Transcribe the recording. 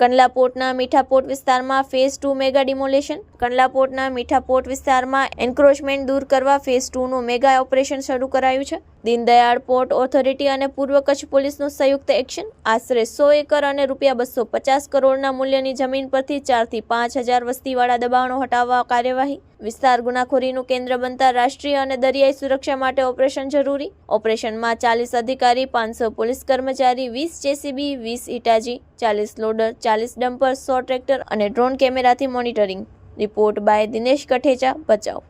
કંડલા મીઠાપોર્ટ વિસ્તારમાં phase two mega demolition કંડલાપોર્ટના મીઠાપોર્ટ વિસ્તારમાં એન્ક્રોચમેન્ટ દૂર કરવા ફેઝ ટુનું મેગા ઓપરેશન શરૂ કરાયું છે. દીનદયાળ પોર્ટ ઓથોરિટી અને પૂર્વ કચ્છ પોલીસનું સંયુક્ત એક્શન. આશરે સો એકર અને રૂપિયા બસો પચાસ કરોડના મૂલ્યની જમીન પરથી ચારથી પાંચ હજાર વસ્તીવાળા દબાણો હટાવવા કાર્યવાહી. વિસ્તાર ગુનાખોરીનું કેન્દ્ર બનતા રાષ્ટ્રીય અને દરિયાઈ સુરક્ષા માટે ઓપરેશન જરૂરી. ઓપરેશનમાં ચાલીસ અધિકારી, પાંચસો પોલીસ કર્મચારી, વીસ જેસીબી, વીસ ઇટાજી ચાલીસ લોડર, ચાલીસ ડમ્પર, સો ટ્રેક્ટર અને ડ્રોન કેમેરાથી monitoring. Report by Dinesh Kathecha. બચાવ.